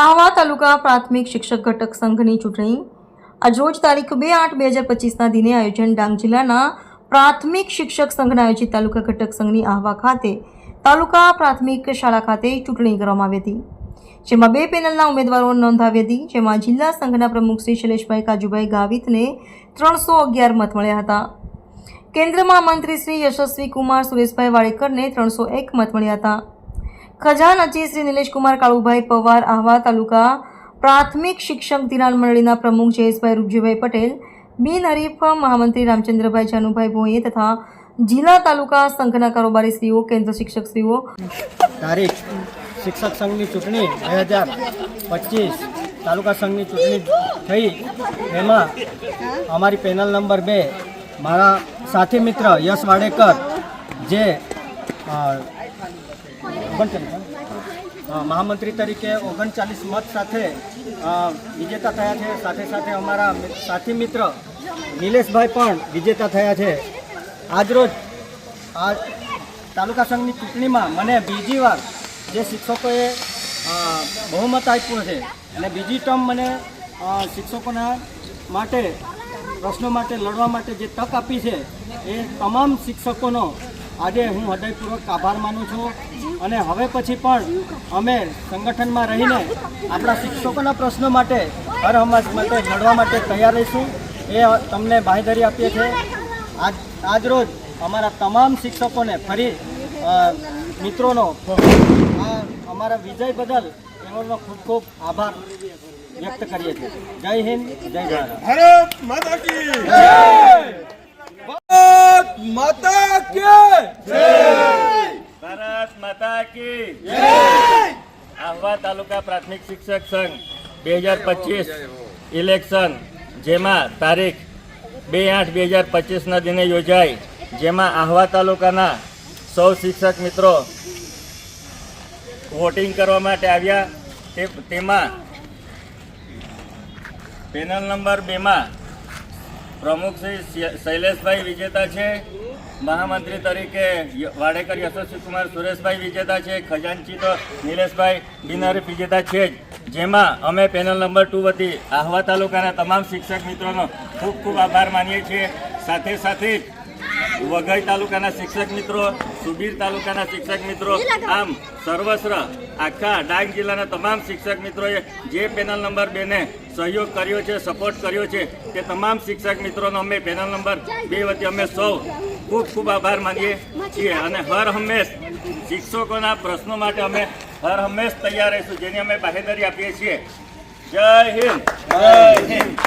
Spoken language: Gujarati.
આહવા તાલુકા પ્રાથમિક શિક્ષક ઘટક સંઘની ચૂંટણી. આજરોજ તારીખ બે આઠ બે હજાર પચીસના દિને આયોજન ડાંગ જિલ્લાના પ્રાથમિક શિક્ષક સંઘના આયોજિત તાલુકા ઘટક સંઘની આહવા ખાતે તાલુકા પ્રાથમિક શાળા ખાતે ચૂંટણી કરવામાં આવી હતી. જેમાં બે પેનલના ઉમેદવારો નોંધાવી હતી. જેમાં જિલ્લા સંઘના પ્રમુખ શ્રી શૈલેષભાઈ કાજુભાઈ ગાવિતને ત્રણસો અગિયાર મત મળ્યા હતા. કેન્દ્રમાં મંત્રી શ્રી યશસ્વી કુમાર સુરેશભાઈ વાડેકરને ત્રણસો એક મત મળ્યા હતા. ખજાનચી શ્રી નિલેશકુમાર કાળુભાઈ પવાર, આહવા તાલુકા પ્રાથમિક શિક્ષક ધિરાણ મંડળીના પ્રમુખ જયેશભાઈ રૂપજીભાઈ પટેલ બિનહરીફ મહામંત્રી રામચંદ્રભાઈ જાનુભાઈ ભોઈએ તથા જિલ્લા તાલુકા સંઘના કારોબારી શ્રીઓ, કેન્દ્ર શિક્ષક શ્રીઓ. તારીખ, શિક્ષક સંઘની ચૂંટણી બે હજાર પચીસ. તાલુકા સંઘની ચૂંટણી થઈ. એમાં અમારી પેનલ નંબર બે, મારા સાથી મિત્ર યશ વાડેકર, જે મહામંત્રી તરીકે ઓગણચાલીસ મત સાથે વિજેતા થયા છે. સાથે સાથે અમારા સાથી મિત્ર નિલેશભાઈ પણ વિજેતા થયા છે. આજરોજ, આ તાલુકા સંઘની ચૂંટણીમાં મને બીજી વાર જે શિક્ષકોએ બહુમત આપ્યું છે અને બીજી ટર્મ મને શિક્ષકોના માટે, પ્રશ્નો માટે, લડવા માટે જે તક આપી છે, એ તમામ શિક્ષકોનો આજે હું હૃદયપૂર્વક આભાર માનું છું અને હવે પછી પણ અમે સંગઠનમાં રહીને આપણા શિક્ષકોના પ્રશ્નો માટે, હર હમાસ માટે લડવા માટે તૈયાર રહીશું. એ તમને બાંહેધરી આપીએ છીએ. આજ, આજરોજ અમારા તમામ શિક્ષકોને ફરી મિત્રોનો આ અમારા વિજય બદલ એમનો ખૂબ ખૂબ આભાર વ્યક્ત કરીએ છીએ. જય હિન્દ, જય ભારત. ભારત માતા માતા કે ભારત માતા કી આહવા તાલુકા પ્રાથમિક શિક્ષક સંઘ બે હજાર પચીસ ઇલેક્શન જેમાં તારીખ બે આઠ બે હજાર પચીસના દિને યોજાઈ. જેમાં આહવા તાલુકાના સૌ શિક્ષક મિત્રો વોટિંગ કરવા માટે આવ્યા. તે તેમાં પેનલ નંબર બેમાં પ્રમુખ શ્રી શૈલેષભાઈ વિજેતા છે. મહામંત્રી તરીકે વાડેકર યશસ્વી કુમાર સુરેશભાઈ વિજેતા છે. ખજાનચી તો નિલેશભાઈ બિનારી વિજેતા છે જ. જેમાં અમે પેનલ નંબર ટુ વતી આહવા તાલુકાના તમામ શિક્ષક મિત્રોનો ખૂબ ખૂબ આભાર માનીએ છીએ. સાથે સાથે વઘઈ તાલુકાના શિક્ષક મિત્રો સુબીર તાલુકાના શિક્ષક મિત્રો આમ સર્વસ્ર આખા ડાંગ જિલ્લાના તમામ શિક્ષક મિત્રોએ જે પેનલ નંબર બેને સહયોગ કર્યો છે સપોર્ટ કર્યો છે તે તમામ શિક્ષક મિત્રોનો અમે પેનલ નંબર બે વતી અમે સૌ ખૂબ ખૂબ આભાર માનીએ છીએ અને હર હંમેશ શિક્ષકોના પ્રશ્નો માટે અમે હર હંમેશ તૈયાર રહીશું જેની અમે બાહેદરી આપીએ છીએ. જય હિન્દ. જય હિન્દ.